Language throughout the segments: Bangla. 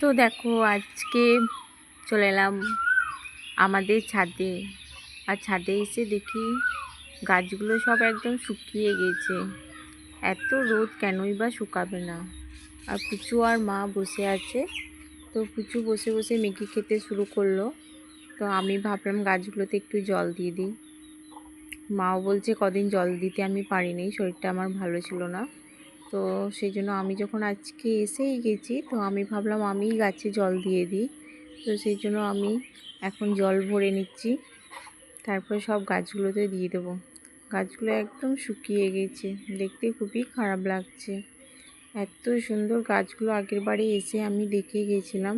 তো দেখো, আজকে চলে এলাম আমাদের ছাদে। আর ছাদে এসে দেখি গাছগুলো সব একদম শুকিয়ে গেছে। এত রোদ কেনই বা শুকাবে না। আর পুচু আর মা বসে আছে। তো পুচু বসে বসে ম্যাগি খেতে শুরু করল। তো আমি ভাবলাম গাছগুলোতে একটু জল দিয়ে দিই। মাও বলছে, কদিন জল দিতে আমি পারিনি শরীরটা আমার ভালো ছিল না। তো সেই জন্য আমি যখন আজকে এসেই গেছি, তো আমি ভাবলাম আমিই গাছে জল দিয়ে দিই। তো সেই জন্য আমি এখন জল ভরে নিচ্ছি। তারপর সব গাছগুলোতে দিয়ে দেবো। গাছগুলো একদম শুকিয়ে গেছে। দেখতে খুবই খারাপ লাগছে। এত সুন্দর গাছগুলো আগের বারে এসে আমি দেখে গেছিলাম।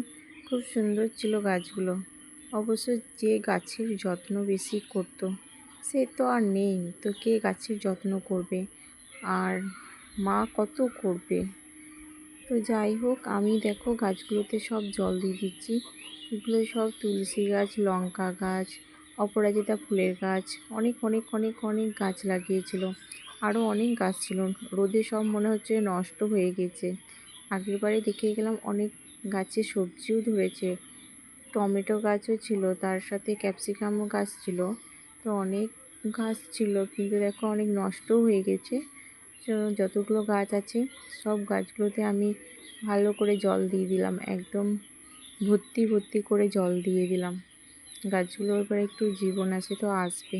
খুব সুন্দর ছিল গাছগুলো। অবশ্য যে গাছের যত্ন বেশি করতো, সে তো আর নেই। তো কে গাছের যত্ন করবে? আর মা কত করবে? তো যাই হোক, আমি দেখো গাছগুলোতে সব জল দিয়ে দিচ্ছি। এগুলো সব তুলসী গাছ, লঙ্কা গাছ, অপরাজিতা ফুলের গাছ, অনেক অনেক অনেক অনেক গাছ লাগিয়েছিল। আরও অনেক গাছ ছিল। রোদে সব মনে হচ্ছে নষ্ট হয়ে গেছে। আগের বারে দেখে গেলাম অনেক গাছে সবজিও ধরেছে। টমেটো গাছও ছিল, তার সাথে ক্যাপসিকামও গাছ ছিল। তো অনেক গাছ ছিল, কিন্তু দেখো অনেক নষ্টও হয়ে গেছে। যতগুলো গাছ আছে, সব গাছগুলোতে আমি ভালো করে জল দিয়ে দিলাম, একদম ভর্তি ভর্তি করে জল দিয়ে দিলাম। গাছগুলোর এবার একটু জীবন আছে তো আসবে